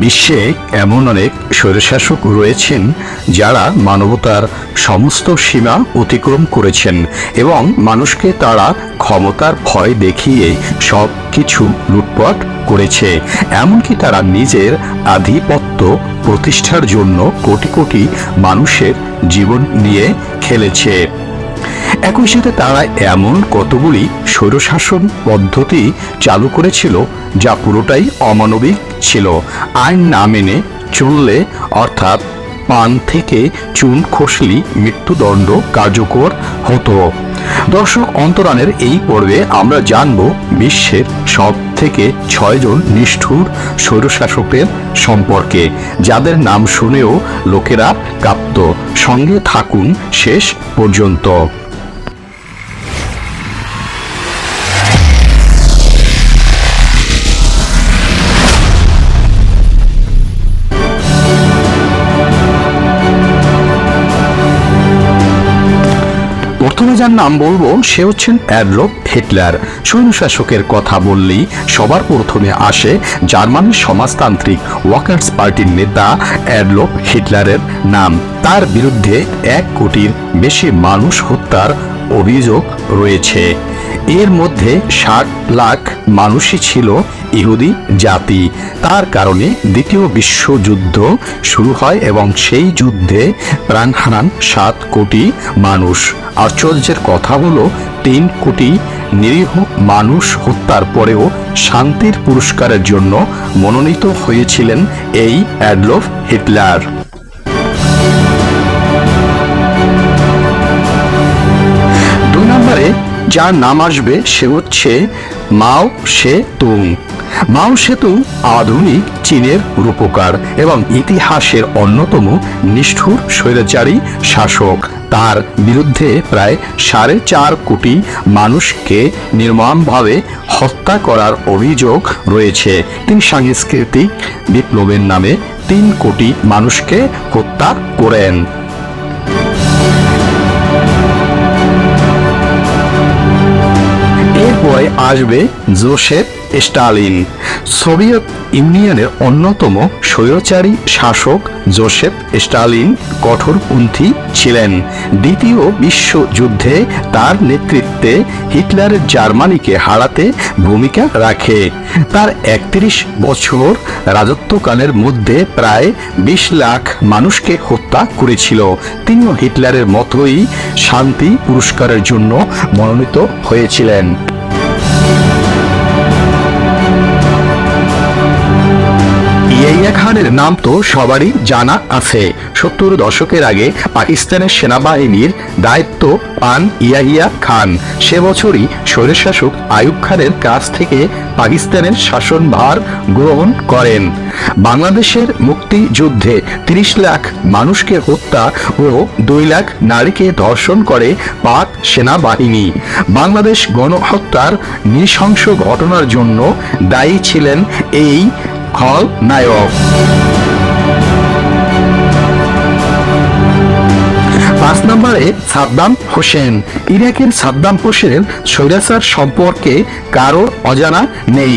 বিশ্বে এমন অনেক স্বৈরশাসক রয়েছেন যারা মানবতার সমস্ত সীমা অতিক্রম করেছেন এবং মানুষকে তারা ক্ষমতার ভয় দেখিয়ে সব কিছু লুটপাট করেছে। এমনকি তারা নিজের আধিপত্য প্রতিষ্ঠার জন্য কোটি কোটি মানুষের জীবন নিয়ে খেলেছে। একই সাথে তারা এমন কতগুলি স্বৈরশাসন পদ্ধতি চালু করেছিল যা পুরোটাই অমানবিক ছিল। আইন না মেনে চললে, অর্থাৎ পান থেকে চুন খসলি মৃত্যুদণ্ড কার্যকর হতো। দর্শক, অন্তরানের এই পর্বে আমরা জানব বিশ্বের সব থেকে ছয়জন নিষ্ঠুর স্বৈরশাসকের সম্পর্কে, যাদের নাম শুনেও লোকেরা কাঁপত সঙ্গে থাকুন শেষ পর্যন্ত। প্রথমে যার নাম বলব, সে হচ্ছেন অ্যাডলফ হিটলার। সৈন্যশাসকের কথা বললেই সবার প্রথমে আসে জার্মানির সমাজতান্ত্রিক ওয়ার্কার্স পার্টির নেতা অ্যাডলফ হিটলারের নাম। তার বিরুদ্ধে এক কোটির বেশি মানুষ হত্যার অভিযোগ রয়েছে। এর মধ্যে ষাট লাখ মানুষই ছিল ইহুদি জাতি। তার কারণে দ্বিতীয় বিশ্বযুদ্ধ শুরু হয় এবং সেই যুদ্ধে প্রাণ হারান সাত কোটি মানুষ। আশ্চর্যের কথা হলো, তিন কোটি নিরীহ মানুষ হত্যার পরেও শান্তির পুরস্কারের জন্য মনোনীত হয়েছিলেন এই অ্যাডলফ হিটলার। যার নাম আসবে সে হচ্ছে মাও সে তুং। মাও সেতুং আধুনিক চীনের রূপকার এবং ইতিহাসের অন্যতম নিষ্ঠুর স্বৈরাচারী শাসক। তার বিরুদ্ধে প্রায় সাড়ে চার কোটি মানুষকে নির্মমভাবে হত্যা করার অভিযোগ রয়েছে। তিনি সাংস্কৃতিক বিপ্লবের নামে তিন কোটি মানুষকে হত্যা করেন। এরপরে আসবে জোসেফ স্টালিন। সোভিয়েত ইউনিয়নের অন্যতম স্বৈরচারী শাসক জোসেফ স্টালিন কঠোরপন্থী ছিলেন। দ্বিতীয় বিশ্বযুদ্ধে তার নেতৃত্বে হিটলারের জার্মানিকে হারাতে ভূমিকা রাখে। তার একত্রিশ বছর রাজত্বকালের মধ্যে প্রায় বিশ লাখ মানুষকে হত্যা করেছিল। তিনিও হিটলারের মতোই শান্তি পুরস্কারের জন্য মনোনীত হয়েছিলেন। ইয়াইয়া খানের নাম তো সবারই জানা আছে। সত্তর দশকের আগে পাকিস্তানের সেনাবাহিনীর দায়িত্ব পান ইয়াহিয়া খান। সে বছরই স্বৈরশাসক আয়ুব খানের কাছ থেকে পাকিস্তানের শাসনভার গ্রহণ করেন। বাংলাদেশের মুক্তিযুদ্ধে তিরিশ লাখ মানুষকে হত্যা ও দুই লাখ নারীকে ধর্ষণ করে পাক সেনাবাহিনী। বাংলাদেশ গণহত্যার নৃশংস ঘটনার জন্য দায়ী ছিলেন এই খল পাঁচ নম্বরে সাদ্দাম হোসেন। ইরাকের সাদ্দাম হোসেনের স্বৈরাচার সম্পর্কে কারও অজানা নেই।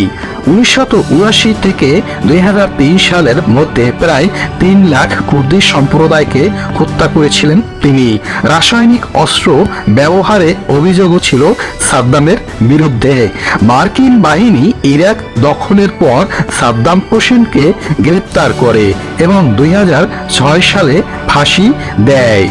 উনিশশো উনআশি থেকে দুই হাজার তিন সালের মধ্যে প্রায় তিন লাখ কুর্দি সম্প্রদায়কে হত্যা করেছিলেন তিনি। রাসায়নিক অস্ত্র ব্যবহারে অভিযোগও ছিল সাদ্দামের বিরুদ্ধে। মার্কিন বাহিনী ইরাক দখলের পর সাদ্দাম হোসেনকে গ্রেপ্তার করে এবং দুই হাজার ছয় সালে ফাঁসি দেয়।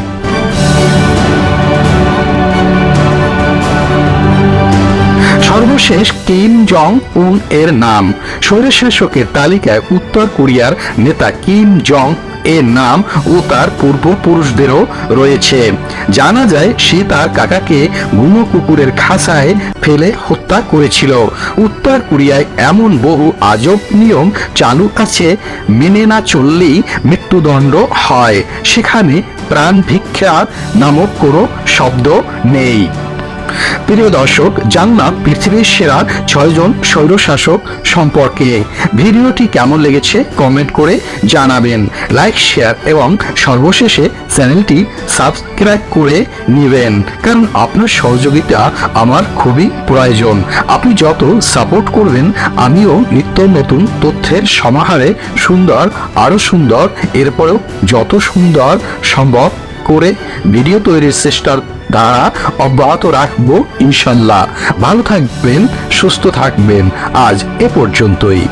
সর্বশেষ কিম জং উন এর নাম। স্বৈরশাসকের তালিকায় উত্তর কোরিয়ার নেতা কিম জং এর নাম ও তার পূর্বপুরুষদেরও রয়েছে। জানা যায়, সে তার কাকাকে গুনো কুকুরের খাসায় ফেলে হত্যা করেছিল। উত্তর কোরিয়ায় এমন বহু আজব নিয়ম চালু আছে মেনে না চললেই মৃত্যুদণ্ড হয়। সেখানে প্রাণ ভিক্ষা নামক কোনো শব্দ নেই। প্রিয় দর্শক জানলাম পৃথিবীর সেরা ছয়জন স্বৈরশাসক সম্পর্কে। ভিডিওটি কেমন লেগেছে কমেন্ট করে জানাবেন। লাইক, শেয়ার এবং সর্বশেষে চ্যানেলটি সাবস্ক্রাইব করে নেবেন। কারণ আপনার সহযোগিতা আমার খুবই প্রয়োজন। আপনি যত সাপোর্ট করবেন, আমিও নিত্য নতুন তথ্যের সমাহারে সুন্দর, আরও সুন্দর, এরপরেও যত সুন্দর সম্ভব করে ভিডিও তৈরির চেষ্টার দ্বারা অব্যাহত রাখব ইনশাল্লাহ। ভালো থাকবেন সুস্থ থাকবেন। আজ এ পর্যন্তই।